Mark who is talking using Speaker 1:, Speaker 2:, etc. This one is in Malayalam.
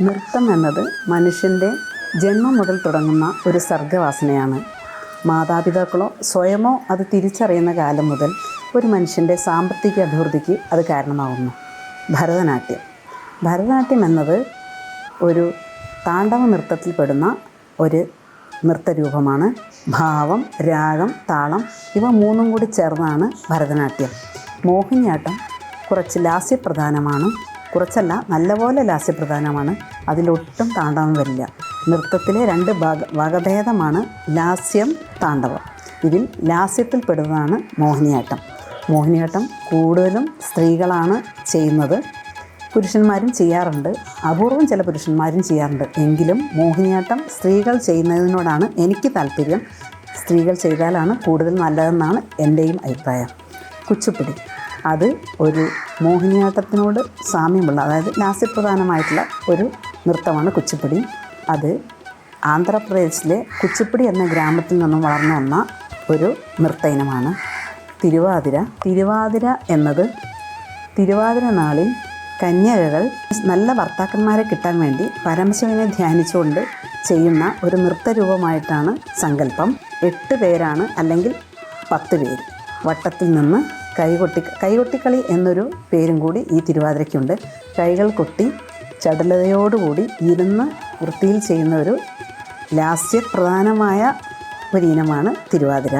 Speaker 1: നൃത്തം എന്നത് മനുഷ്യന്റെ ജന്മം മുതൽ തുടങ്ങുന്ന ഒരു സർഗവാസനയാണ്. മാതാപിതാക്കളോ സ്വയമോ അത് തിരിച്ചറിയുന്ന കാലം മുതൽ ഒരു മനുഷ്യന്റെ സാമ്പത്തിക അഭിവൃദ്ധിക്ക് അത് കാരണമാകുന്നു ഭരതനാട്യം. ഭരതനാട്യം എന്നത് ഒരു താണ്ഡവ നൃത്തത്തിൽ പെടുന്ന ഒരു നൃത്തരൂപമാണ്. ഭാവം രാഗം താളം ഇവ മൂന്നും കൂടി ചേർന്നാണ് ഭരതനാട്യം. മോഹിനിയാട്ടം കുറച്ച് ലാസ്യപ്രധാനമാണ്. കുറച്ചല്ല നല്ലപോലെ ലാസ്യപ്രധാനമാണ് അതിലൊട്ടും താണ്ഡവം വരില്ല. നൃത്തത്തിലെ രണ്ട് ഭാഗ വകഭേദമാണ് ലാസ്യം താണ്ഡവം ഇതിൽ ലാസ്യത്തിൽ പെടുന്നതാണ് മോഹിനിയാട്ടം. മോഹിനിയാട്ടം കൂടുതലും സ്ത്രീകളാണ് ചെയ്യുന്നത്. പുരുഷന്മാരും ചെയ്യാറുണ്ട്. അപൂർവം ചില പുരുഷന്മാരും ചെയ്യാറുണ്ട്. എങ്കിലും മോഹിനിയാട്ടം സ്ത്രീകൾ ചെയ്യുന്നതിനോടാണ് എനിക്ക് താല്പര്യം. സ്ത്രീകൾ ചെയ്താലാണ് കൂടുതൽ നല്ലതെന്നാണ് എന്റെയും അഭിപ്രായം. കുച്ചിപ്പുടി. അത് ഒരു മോഹിനിയാട്ടത്തിനോട് സാമ്യമുള്ള അതായത് ലാസ്യപ്രധാനമായിട്ടുള്ള ഒരു നൃത്തമാണ് കുച്ചിപ്പുടി. അത് ആന്ധ്രാപ്രദേശിലെ കുച്ചിപ്പുടി എന്ന ഗ്രാമത്തിൽ നിന്നും വളർന്നു വന്ന ഒരു നൃത്ത ഇനമാണ് തിരുവാതിര. തിരുവാതിര എന്നത് തിരുവാതിര നാളിൽ കന്യകകൾ നല്ല ഭർത്താക്കന്മാരെ കിട്ടാൻ വേണ്ടി പരമശിവനെ ധ്യാനിച്ചുകൊണ്ട് ചെയ്യുന്ന ഒരു നൃത്തരൂപമായിട്ടാണ് സങ്കല്പം. എട്ട് പേരാണ് അല്ലെങ്കിൽ പത്ത് പേര്. വട്ടത്തിൽ നിന്ന് കൈകൊട്ടി കൈകൊട്ടിക്കളി എന്നൊരു പേരും കൂടി ഈ തിരുവാതിരയ്ക്കുണ്ട്. കൈകൾ കൊട്ടി ചടുലതയോടുകൂടി ഇരുന്ന് വൃത്തിയിൽ ചെയ്യുന്ന ഒരു ലാസ്യപ്രധാനമായ ഒരു ഇനമാണ് തിരുവാതിര.